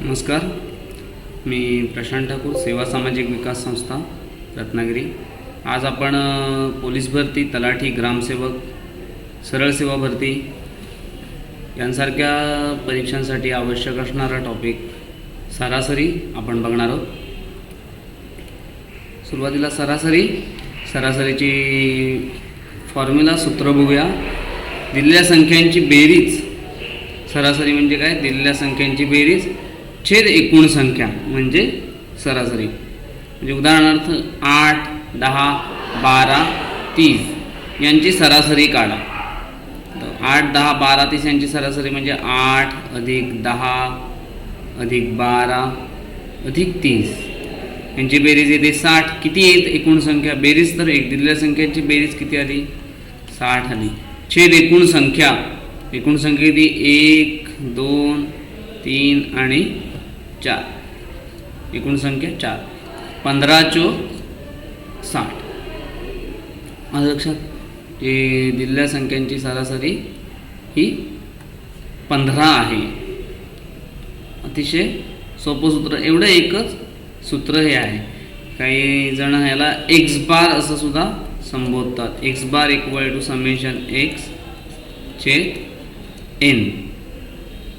नमस्कार. मी प्रशांत ठाकूर सेवा सामाजिक विकास संस्था रत्नागिरी. आज आपण पोलीस भरती तलाठी ग्रामसेवक सरळ सेवा भरती यांसारख्या परीक्षांसाठी आवश्यक असणारा टॉपिक सरासरी आपण बघणार आहोत. सुरुवातीला सरासरी सरासरीची फॉर्म्युला सूत्र बघूया. दिलेल्या संख्यांची बेरीज. सरासरी म्हणजे काय? दिलेल्या संख्यांची बेरीज. छेद एकूण संख्या म्हणजे सरासरी. म्हणजे उदाहरणार्थ आठ दहा बारा तीस यांची सरासरी काढा. आठ दहा बारा तीस यांची सरासरी म्हणजे आठ अधिक दहा अधिक बारा अधिक तीस. यांची बेरीज येते साठ. किती येत एकूण संख्या? बेरीज तर एक दिलेल्या संख्यांची बेरीज किती आली? साठ आली. छेद एकूण संख्या. एकूण संख्या किती? एक दोन तीन आणि चार. एकूण संख्या चार. पंधरा चो साठ. माझं लक्षात ते दिलेल्या संख्यांची सरासरी ही पंधरा आहे. अतिशय सोपं सूत्र एवढं एकच सूत्र हे आहे. काही जण ह्याला एक्स बार असं सुद्धा संबोधतात. X bar equal to summation X छेद एन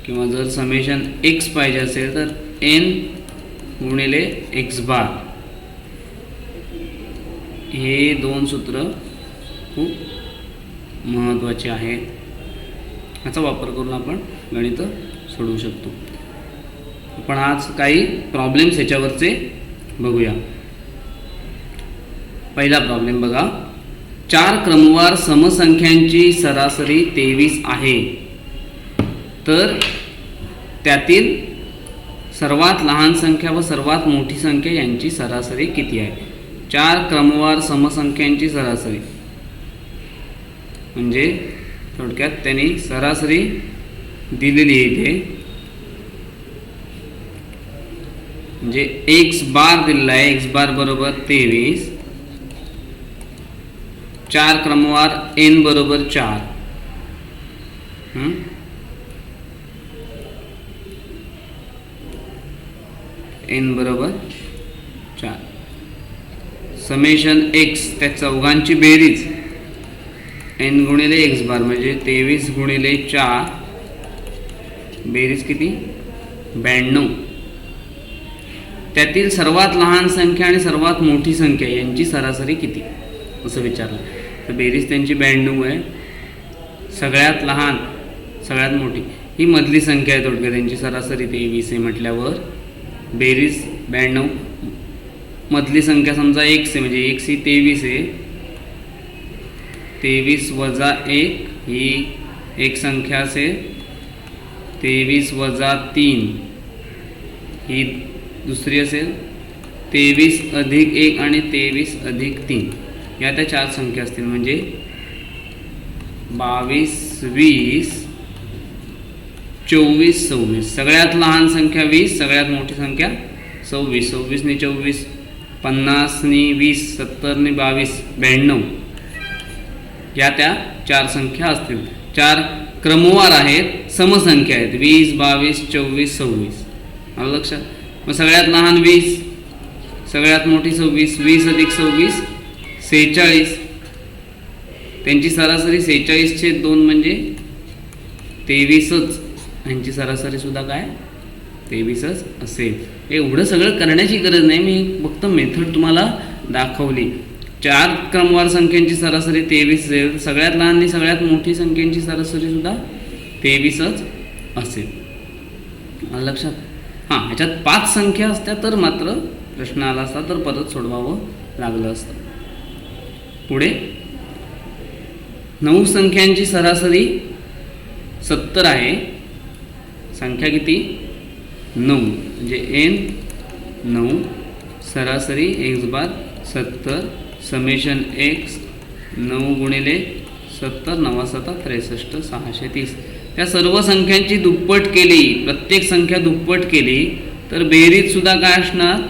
किंवा जर समेशन एक्स पाहिजे असेल तर एन गुणिले एक्स बार. हे दोन सूत्र खूप महत्त्वाचे आहेत. ह्याचा वापर करून आपण गणित सोडवू शकतो. आपण आज काही प्रॉब्लेम्स ह्याच्यावरचे बघूया. पहिला प्रॉब्लेम बघा. चार क्रमवार समसंख्यांची सरासरी तेवीस आहे. तर त्यातील सर्वात लहान संख्या व सर्वात मोठी संख्या यांची सरासरी किती आहे? चार क्रमवार समसंख्यांची सरासरी. म्हणजे थोडक्यात त्यांनी सरासरी दिलेली आहे इथे. म्हणजे एक्स बार दिलेला आहे एक्स बार बरोबर तेवीस. चार क्रमवार एन बरोबर चार. एन बरोबर चार. समेशन एक्स त्या चौघांची बेरीज. एन गुणिले एक्स बार म्हणजे तेवीस गुणिले चार. बेरीज किती? ब्याण्णव. त्यातील सर्वात लहान संख्या आणि सर्वात मोठी संख्या यांची सरासरी किती? असं विचारलं. तर बेरीज त्यांची ब्याण्णव आहे. सगळ्यात लहान सगळ्यात मोठी ही मधली संख्या आहे थोडक्यात त्यांची सरासरी तेवीस आहे म्हटल्यावर. बेरीज ब्याण्णव मधली संख्या समजा एक्स आहे म्हणजे एक सी तेवीस आहे. तेवीस वजा एक ही एक संख्या असे तेवीस वजा तीन ही दुसरी असेल. तेवीस अधिक एक आणि तेवीस अधिक तीन. या त्या चार संख्या असतील. म्हणजे बावीस वीस चोवीस सव्वीस. सगळ्यात लहान संख्या वीस सगळ्यात मोठी संख्या सव्वीस. सव्वीसनी चोवीस पन्नासनी वीस सत्तरनी बावीस ब्याण्णव. या त्या चार संख्या असतील. चार क्रमवार आहेत समसंख्या आहेत. वीस बावीस चोवीस सव्वीस. आलं लक्षात? मग सगळ्यात लहान वीस सगळ्यात मोठी सव्वीस वीस अधिक सव्वीस सेहेचाळीस. त्यांची सरासरी सेहेचाळीसचे दोन म्हणजे तेवीसच. यांची सरासरीसुद्धा काय? तेवीसच असेल. एवढं सगळं करण्याची गरज नाही. मी फक्त मेथड तुम्हाला दाखवली. चार क्रमवार संख्यांची सरासरी तेवीस असेल. सगळ्यात लहान आणि सगळ्यात मोठी संख्यांची सरासरीसुद्धा तेवीसच असेल. लक्षात? हां ह्याच्यात पाच संख्या असत्या तर मात्र प्रश्न आला असता तर परत सोडवावं लागलं असतं. पुढे. नऊ संख्यांची सरासरी सत्तर आहे. संख्या किती? नऊ. म्हणजे एन नऊ सरासरी एक्स बार सत्तर समेशन एक्स नऊ गुणिले सत्तर नवा सत्ता त्रेसष्ट सहाशे तीस. त्या सर्व संख्यांची दुप्पट केली प्रत्येक संख्या दुप्पट केली तर बेरीज सुद्धा काय असणार?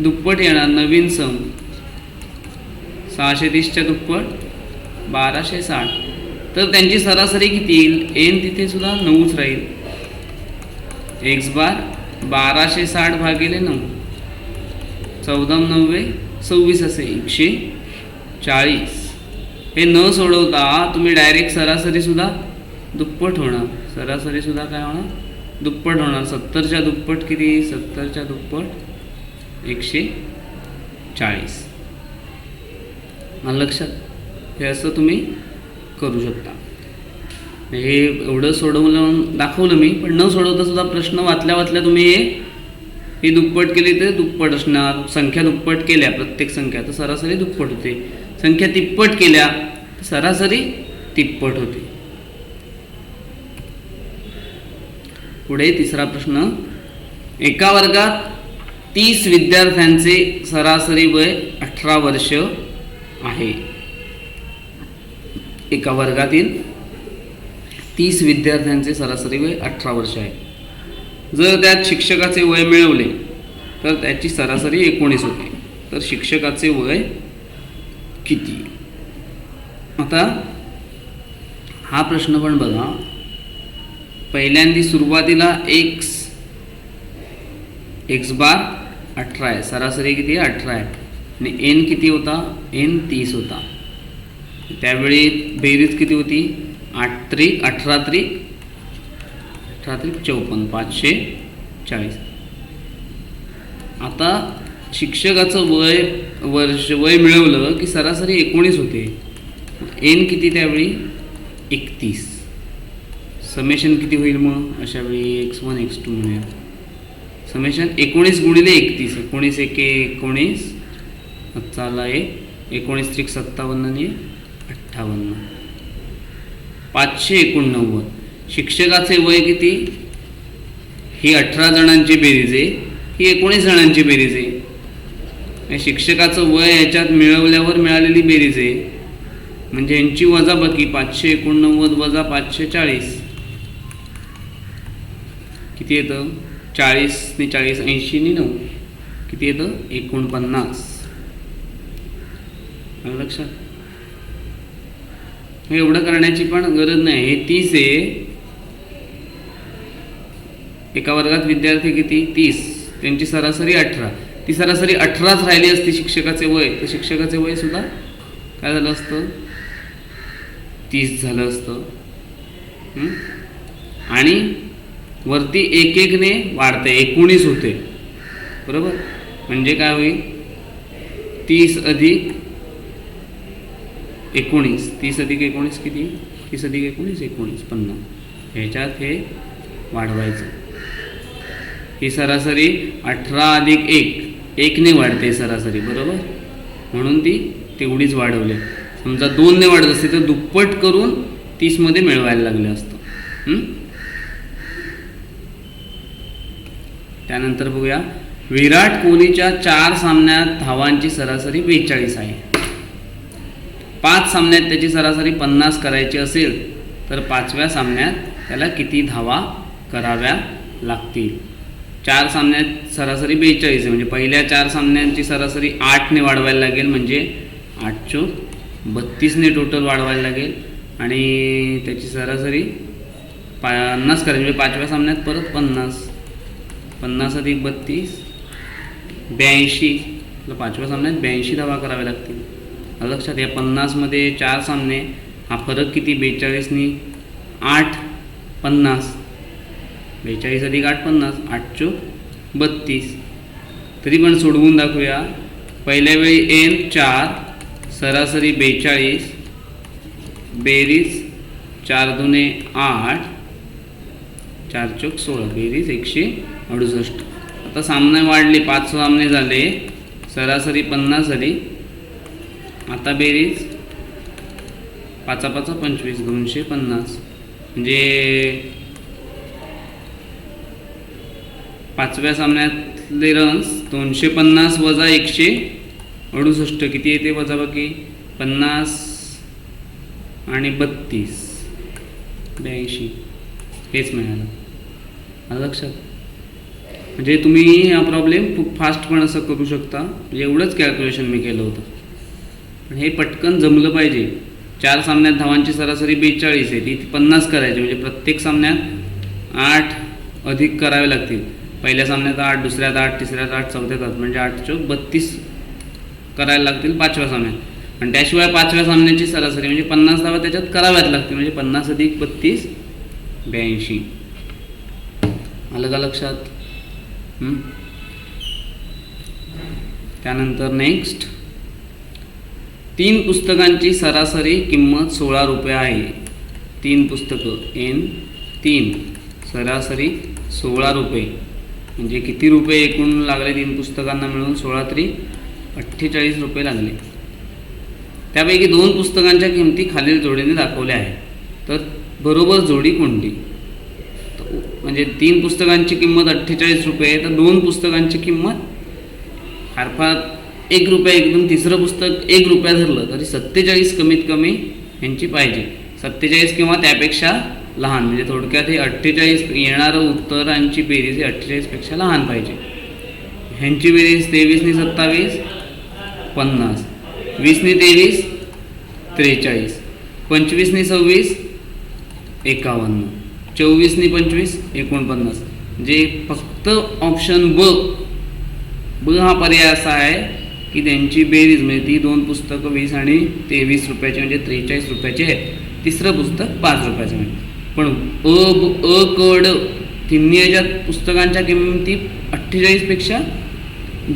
दुप्पट येणार नवीन सम. सहाशे तीसच्या दुप्पट बाराशे साठ. तर त्यांची सरासरी किती येईल? एन तिथे सुद्धा नऊच राहील. एक्स बार बाराशे साठ भागिले नऊ. चौदा नव्वे सव्वीस असे एकशे चाळीस. हे न सोडवता तुम्ही डायरेक्ट सरासरीसुद्धा दुप्पट होणार. सरासरीसुद्धा काय होणार? दुप्पट होणार. सत्तरच्या दुप्पट किती? सत्तरच्या दुप्पट एकशे चाळीस. मला लक्षात. हे असं तुम्ही करू शकता. हे एवढं सोडवलं दाखवलं मी पण न सोडवता सुद्धा प्रश्न वाचल्या वाचल्या तुम्ही हे ही दुप्पट केली तर दुप्पट असणार संख्या दुप्पट केल्या प्रत्येक संख्या तर सरासरी दुप्पट होते. संख्या तिप्पट केल्या तर सरासरी तिप्पट होते. पुढे तिसरा प्रश्न. एका वर्गात तीस विद्यार्थ्यांचे सरासरी वय अठरा वर्ष आहे. एका वर्गातील तीस विद्यार्थ्यांचे सरासरी वय अठरा वर्ष आहे. जर त्यात शिक्षकाचे वय मिळवले तर त्याची सरासरी एकोणीस होते. तर शिक्षकाचे वय किती? आता हा प्रश्न पण बघा. पहिल्यांदी सुरुवातीला एक्स एक्स बार अठरा आहे. सरासरी किती? आहे अठरा आहे. आणि एन किती होता? एन तीस होता. त्यावेळी बेरीज किती होती? आठ त्रिक अठरा त्रिक अठरा त्रिक चौपन्न पाचशे चाळीस. आता शिक्षकाचं वय वर्ष वय मिळवलं की सरासरी एकोणीस होते. एन किती त्यावेळी? एकतीस. समेशन किती होईल मग? अशा वेळी एक्स वन एक्स टू म्हणूया. समेशन एकोणीस गुणिले एकतीस. एकोणीस एके एकोणीस. चाला एक. एकोणीस त्रिक सत्तावन्न आणि अठ्ठावन्न. पाचशे एकोणनव्वद. शिक्षकाचे वय किती? ही अठरा जणांची बेरीज आहे. ही एकोणीस जणांची बेरीज आहे. शिक्षकाचं वय याच्यात मिळवल्यावर मिळालेली बेरीज आहे. म्हणजे यांची वजाबाकी पाचशे एकोणनव्वद वजा पाचशे चाळीस. किती येतं? चाळीसने चाळीस ऐंशीने नऊ. किती येतं? एकोणपन्नास. लक्षात. हे एवढं करण्याची पण गरज नाही. हे तीस आहे. एका वर्गात विद्यार्थी किती? तीस. त्यांची सरासरी अठरा. ती सरासरी अठराच राहिली असती शिक्षकाचे वय. तर शिक्षकाचे वय सुद्धा काय झालं असतं? तीस झालं असतं. आणि वरती एक एकने वाढते. एकोणीस होते. बरोबर? म्हणजे काय होईल? तीस अधिक एकोणीस. तीस अधिक एकोणीस किती? तीस अधिक एकोणीस? एकोणीस. पन्नास. ह्याच्यात हे वाढवायचं. ही सरासरी अठरा अधिक एक. एकने वाढते सरासरी बरोबर? म्हणून ती तेवढीच वाढवली. समजा दोनने वाढत असते तर दुप्पट करून तीसमध्ये मिळवायला लागले असतं. त्यानंतर बघूया. विराट कोहलीच्या चार सामन्यात धावांची सरासरी बेचाळीस आहे. पाच सामन्यात त्याची सरासरी पन्नास करायची असेल तर पाचव्या सामन्यात त्याला किती धावा कराव्या लागतील? चार सामन्यात सरासरी बेचाळीस आहे म्हणजे पहिल्या चार सामन्यांची सरासरी आठने वाढवायला लागेल म्हणजे आठ बत्तीसने टोटल वाढवायला लागेल. आणि त्याची सरासरी पन्नास करायची म्हणजे पाचव्या सामन्यात परत पन्नास. पन्नास अधिक बत्तीस ब्याऐंशी. पाचव्या सामन्यात ब्याऐंशी धावा कराव्या लागतील. लक्षात या पन्नासमध्ये चार सामने हा फरक किती? बेचाळीसनी आठ पन्नास. बेचाळीस अधिक आठ पन्नास. आठ चो बत्तीस. तरी पण सोडवून दाखवूया. पहिल्या वेळी एन चार सरासरी बेचाळीस. बेरीज चार दुने आठ. चार चोक सोळा. बेरीज एकशे अडुसष्ट. आता सामने वाढले पाच सामने झाले. सरासरी पन्नास झाली. आता बेरीज पाचा पाचा पंचवीस दोनशे पन्नास. म्हणजे पाचव्या सामन्यातले रन्स दोनशे पन्नास वजा एकशे अडुसष्ट. किती येते वजाबाकी? पन्नास आणि बत्तीस. ब्याऐंशी. हेच मिळालं. आलं लक्षात. म्हणजे तुम्ही हा प्रॉब्लेम खूप फास्ट पण असं करू शकता. म्हणजे एवढंच कॅल्क्युलेशन मी केलं होतं. पण हे पटकन जमलं पाहिजे. चार सामन्यात धावांची सरासरी बेचाळीस आहे. ती पन्नास करायची. म्हणजे प्रत्येक सामन्यात आठ अधिक करावे लागतील. पहिल्या सामन्यात आठ दुसऱ्यात आठ तिसऱ्यात आठ चौथ्यात आठ. म्हणजे आठ चौक बत्तीस करायला लागतील पाचव्या सामन्यात. आणि त्याशिवाय पाचव्या सामन्याची सरासरी म्हणजे पन्नास धावा त्याच्यात कराव्याच लागतील. म्हणजे पन्नास अधिक बत्तीस ब्याऐंशी. आलं का लक्षात त्यानंतर नेक्स्ट तीन पुस्तकांची सरासरी किंमत सोळा रुपये आहे. तीन पुस्तकं. एन तीन. सरासरी सोळा रुपये. म्हणजे किती रुपये एकूण लागले तीन पुस्तकांना मिळून? सोळा तरी अठ्ठेचाळीस रुपये लागले. त्यापैकी दोन पुस्तकांच्या किमती खालील जोडीने दाखवल्या आहेत. तर बरोबर जोडी कोणती? म्हणजे तीन पुस्तकांची किंमत अठ्ठेचाळीस रुपये आहे तर दोन पुस्तकांची किंमत फार फार एक रुपया एकदम तिसरं पुस्तक एक रुपया धरलं तरी सत्तेचाळीस कमीत कमी यांची पाहिजे. सत्तेचाळीस किंवा त्यापेक्षा लहान म्हणजे थोडक्यात हे अठ्ठेचाळीस येणारं उत्तरांची बेरीज हे अठ्ठेचाळीसपेक्षा लहान पाहिजे. ह्यांची बेरीज तेवीसने सत्तावीस पन्नास. वीसने तेवीस त्रेचाळीस. पंचवीसने सव्वीस एकावन्न. चोवीसनी पंचवीस एकोणपन्नास. जे फक्त ऑप्शन ब ब हा पर्याय असा आहे की त्यांची बेरीज म्हणजे ती दोन पुस्तकं वीस आणि तेवीस रुपयाची म्हणजे त्रेचाळीस रुपयाची आहेत. तिसरं पुस्तक पाच रुपयाचं म्हणजे पण अ ब अ कड तिन्ही याच्यात पुस्तकांच्या किमती अठ्ठेचाळीसपेक्षा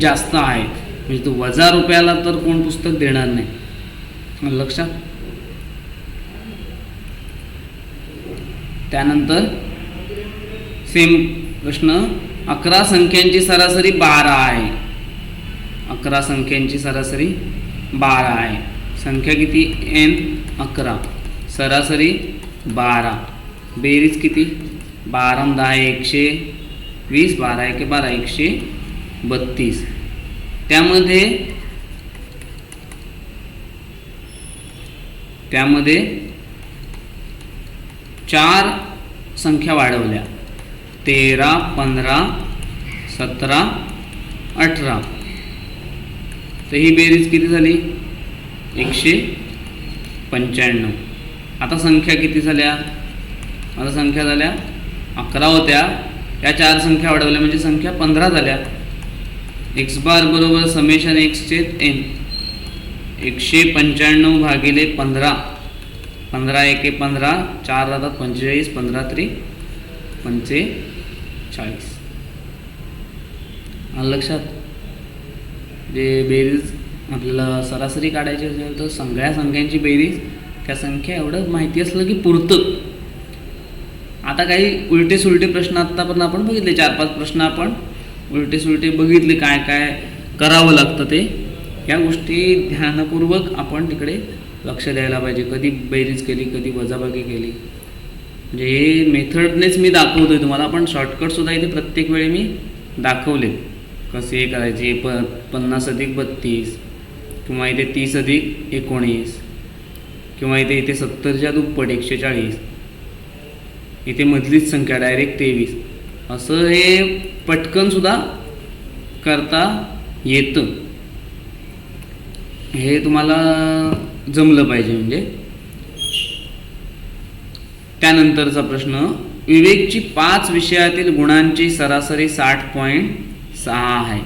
जास्त आहेत. म्हणजे तो वजा रुपयाला तर कोण पुस्तक देणार नाही. लक्षात? त्यानंतर सेम प्रश्न अकरा संख्यांची सरासरी बारा आहे. अकरा संख्यांची सरासरी बारा आहे. संख्या किती? एन अकरा. सरासरी बारा. बेरीज किती? बारा दहा एकशे वीस बारा एके बारा एकशे बत्तीस. त्यामध्ये त्यामध्ये चार संख्या वाढवल्या. तेरा पंधरा सतरा अठरा. तर ही बेरीज किती झाली? एकशे पंच्याण्णव. आता संख्या किती झाल्या? आता संख्या झाल्या अकरा होत्या. या चार संख्या वाढवल्या म्हणजे संख्या पंधरा झाल्या. एक्स बार बरोबर समेशन एक्सचे एन. एकशे पंच्याण्णव भागिले पंधरा. पंधरा एके पंधरा चार राहतात पंचेचाळीस पंधरा त्रि पंचेचाळीस. लक्षात? जे बेरीज आपल्याला सरासरी काढायची असेल तर सगळ्या संख्यांची बेरीज त्या संख्या एवढं माहिती असलं की पुरतं. आता काही उलटे सुलटे प्रश्न आत्तापर्यंत आपण बघितले. चार पाच प्रश्न आपण उलटे सुलटे बघितले काय काय करावं लागतं ते. या गोष्टी ध्यानपूर्वक आपण तिकडे लक्ष द्यायला पाहिजे. कधी बेरीज केली कधी वजाबाकी केली. म्हणजे हे मेथडनेच मी दाखवतोय तुम्हाला. पण शॉर्टकटसुद्धा इथे प्रत्येक वेळी मी दाखवले कसे करायचे? प पन्नास अधिक बत्तीस किंवा इथे तीस अधिक एकोणीस किंवा इथे इथे सत्तरच्या दुप्पट एकशे चाळीस इथे मधलीच संख्या डायरेक्ट तेवीस. असं हे पटकनसुद्धा करता येतं. हे तुम्हाला जमलं पाहिजे म्हणजे. त्यानंतरचा प्रश्न विवेकची पाच विषयातील गुणांची सरासरी साठ पॉईंट सहा आहे.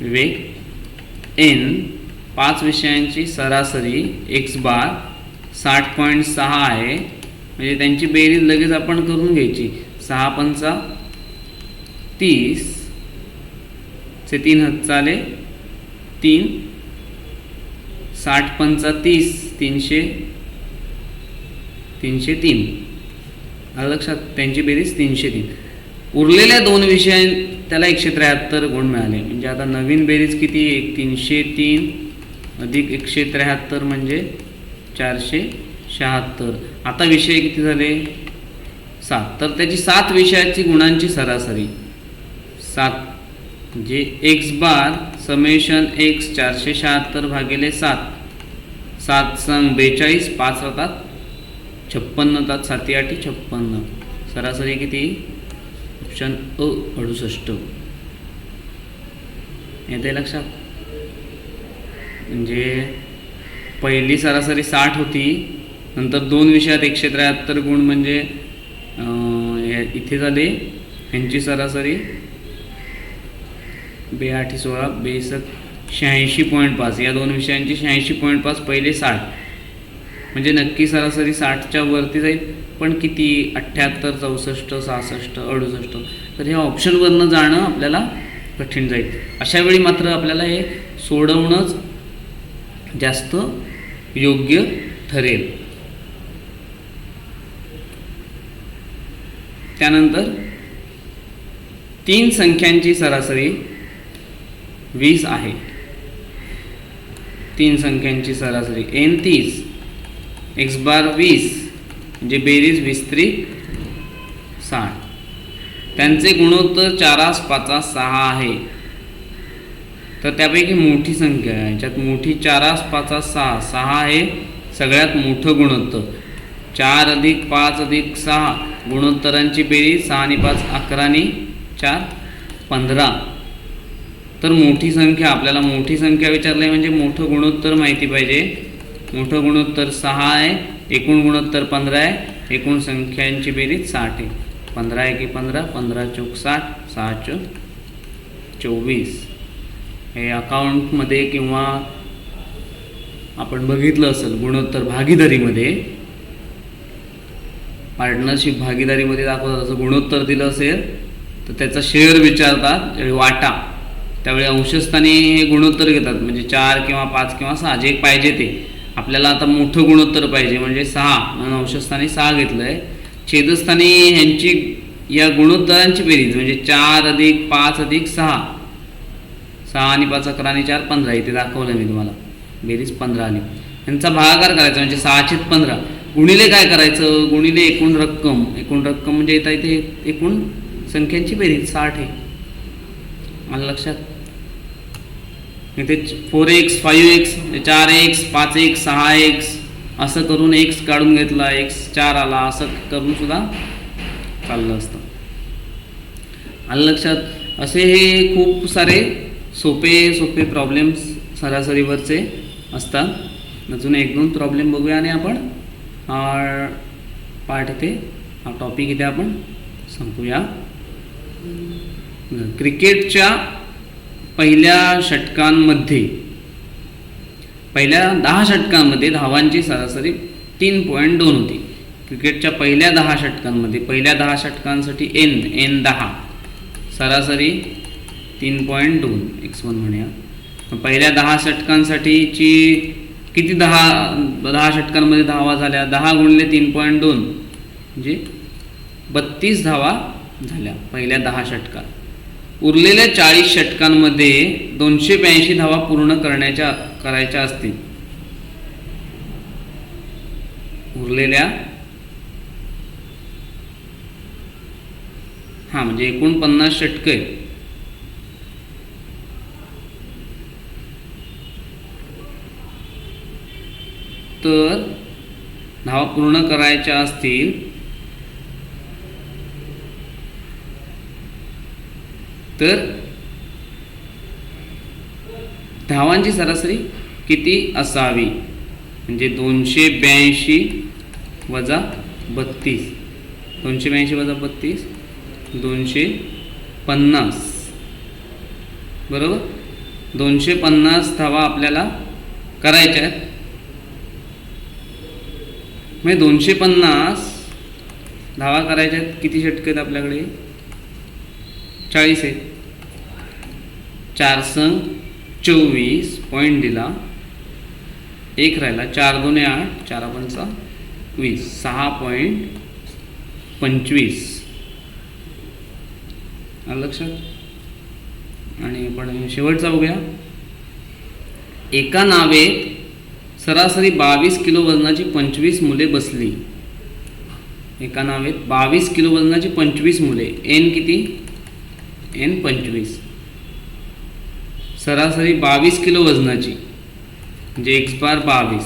विवेक एन पाच विषयांची सरासरी एक्स बार साठ पॉईंट सहा आहे. म्हणजे त्यांची बेरीज लगेच आपण करून घ्यायची. सहा पंचा तीस चे तीन हात चाले तीन साठ पंचा तीस तीनशे तीनशे तीन. लक्षात? त्यांची बेरीज तीनशे तीन. उरलेल्या दोन विषयां त्याला एकशे त्र्याहत्तर गुण मिळाले. म्हणजे आता नवीन बेरीज किती? एक तीनशे तीन अधिक एकशे त्र्याहत्तर म्हणजे चारशे शहात्तर. आता विषय किती झाले? सात. तर त्याची सात विषयाची गुणांची सरासरी. सात. म्हणजे एक्स बार समेशन एक्स चारशे शहात्तर भागिले सात. सात संग बेचाळीस पाच राहतात छप्पन्न तात साती आठी छप्पन्न. सरासरी किती? ऑप्शन अ अडुसष्ट. येते लक्षात? म्हणजे पहिली सरासरी साठ होती नंतर दोन विषयात एकशे त्र्याहत्तर गुण म्हणजे इथे झाले. ह्यांची सरासरी बेआठी सोळा बेसक शहाऐंशी पॉईंट पाच. या दोन विषयांची शहाऐंशी पॉईंट पाच पहिले साठ. म्हणजे नक्की सरासरी साठच्या वरती जाईल पण किती? अठ्ठ्याहत्तर चौसष्ट सहासष्ट अडुसष्ट. तर ह्या ऑप्शनवरनं जाणं आपल्याला कठीण जाईल. अशा वेळी मात्र आपल्याला हे सोडवणंच जास्त योग्य ठरेल. त्यानंतर तीन संख्यांची सरासरी वीस आहे. तीन संख्यांची सरासरी. एन तीस. एक्स बार वीस म्हणजे बेरीज विस्त्री साठ. त्यांचे गुणोत्तर चारास पाचास सहा आहे. तर त्यापैकी मोठी संख्या आहे. याच्यात मोठी चारास पाचास सहा सहा आहे. सगळ्यात मोठं गुणोत्तर. चार अधिक पाच अधिक सहा गुणोत्तरांची बेरीज सहा आणि पाच अकरा आणि चार पंधरा. तर मोठी संख्या आपल्याला मोठी संख्या विचारली म्हणजे मोठं गुणोत्तर माहिती पाहिजे. मोठं गुणोत्तर सहा आहे एकूण गुणोत्तर पंधरा आहे एकूण संख्यांची बेरीज साठ आहे. पंधरा एके पंधरा पंधरा चौक साठ सहा चौक चोवीस. हे अकाउंटमध्ये किंवा आपण बघितलं असेल गुणोत्तर भागीदारीमध्ये पार्टनरशिप भागीदारीमध्ये दाखवतात असं गुणोत्तर दिलं असेल तर त्याचा शेअर विचारतात वाटा. त्यावेळी अंशस्थानी हे गुणोत्तर घेतात म्हणजे चार किंवा पाच किंवा सहा जे पाहिजे ते. आपल्याला आता मोठं गुणोत्तर पाहिजे. म्हणजे सहा अंशस्थानी सहा घेतलं आहे छेदस्थानी ह्यांची या गुणोत्तरांची बेरीज म्हणजे चार अधिक पाच अधिक सहा. सहा आणि पाच अकरा आणि चार पंधरा. इथे दाखवलं मी तुम्हाला. बेरीज पंधरा आली. यांचा भागाकार करायचा म्हणजे सहाशे पंधरा. गुणिले काय करायचं? गुणिले एकूण रक्कम. एकूण रक्कम म्हणजे येता इथे एकूण संख्यांची बेरीज साठ आहे. मला लक्षात? इथे फोर एक्स फाईव्ह एक्स चार एक्स पाच एक्स सहा एक्स असं करून एक्स काढून घेतला एक्स चार आला असं करून सुद्धा चाललं असतं. आलं लक्षात असे हे खूप सारे सोपे सोपे प्रॉब्लेम्स सरासरीवरचे असतात. अजून एक दोन प्रॉब्लेम बघूया आणि आपण हा पाठ इथे हा टॉपिक इथे आपण संपूया. क्रिकेटच्या पहिल्या षटकांमध्ये पहिल्या दहा षटकांमध्ये धावांची सरासरी तीन पॉईंट दोन होती. क्रिकेटच्या पहिल्या दहा षटकांमध्ये पहिल्या दहा षटकांसाठी एन एन दहा. सरासरी तीन पॉईंट दोन एक्स वन म्हणूया. पहिल्या दहा षटकांसाठीची किती दहा दहा षटकांमध्ये धावा झाल्या? दहा गुणले तीन पॉईंट दोन. म्हणजे बत्तीस धावा झाल्या पहिल्या दहा षटकात. उरलेल्या चाळीस षटकांमध्ये दोनशे ब्याऐंशी धावा पूर्ण करण्याच्या करायच्या असतील. उरलेल्या हां म्हणजे एकूण पन्नास षटक आहे तर धावा पूर्ण करायच्या असतील. तर धावांची सरासरी किती असावी? म्हणजे दोनशे ब्याऐंशी वजा बत्तीस. दोनशे ब्याऐंशी वजा बत्तीस दोनशे पन्नास बरोबर? दोनशे पन्नास धावा आपल्याला करायच्या आहेत. म्हणजे दोनशे पन्नास धावा करायच्या आहेत. किती षटक आहेत आपल्याकडे? चाळीस आहेत. चार संघ चोवीस पॉईंट दिला. एक राहिला चार दोन आठ चार पंचा वीस सहा पॉईंट पंचवीस. लक्षात? आणि आपण शेवटचा बघूया. एका नावेत सरासरी बावीस किलो वजनाची पंचवीस मुले बसली. एका नावेत बावीस किलो वजनाची पंचवीस मुले. एन किती? एन पंचवीस. सरासरी बावीस किलो वजनाची. म्हणजे एक्स बार बावीस.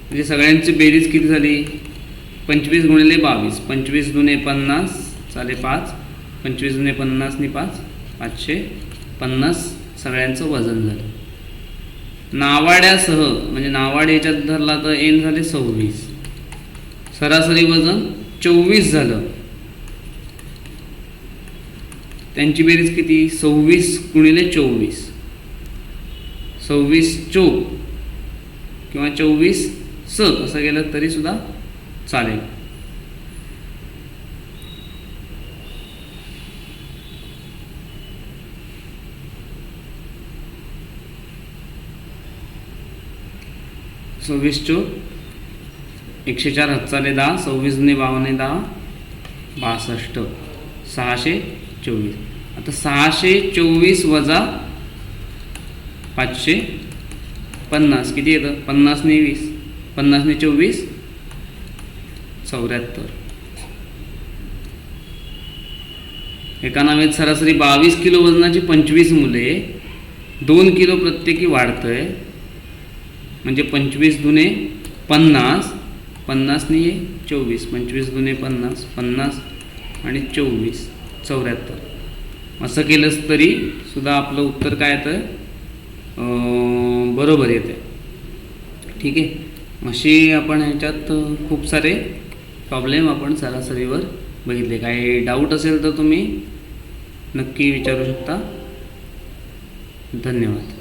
म्हणजे सगळ्यांची बेरीज किती झाली? पंचवीस गुणिले बावीस. पंचवीस दुने पन्नास चाले पाच. पंचवीस दुने पन्नासने पाच. पाचशे पन्नास सगळ्यांचं वजन झालं. नावाड्यासह म्हणजे नावाड याच्यात धरला तर एन झाले सव्वीस. सरासरी वजन चोवीस झालं. त्यांची बेरीज किती? सव्वीस गुणिले चोवीस. सव्वीस चोक किंवा चोवीस स असं गेलं तरी सुद्धा चालेल. सव्वीस चोक एकशे चार हातचाले दहा सव्वीसने बावन्ने दहा बासष्ट सहाशे चोवीस. आता सहाशे चोवीस वजा पाचशे पन्नास. किती येतं? पन्नासने वीस. पन्नासने चोवीस. चौऱ्याहत्तर. एका नावेत सरासरी बावीस किलो वजनाची पंचवीस मुले. दोन किलो प्रत्येकी वाढतंय. म्हणजे पंचवीस दुने पन्नास. पन्नासने चोवीस. पंचवीस दुने पन्नास. पन्नास आणि चोवीस. चौऱ्याहत्तर. असं केलंच तरी सुद्धा आपलं उत्तर काय येतं? बरोबर येते ठीक आहे. अशी आपण ह्याच्यात खूप सारे प्रॉब्लेम आपण सरासरीवर बघितले. काही डाऊट असेल तर तुम्ही नक्की विचारू शकता. धन्यवाद.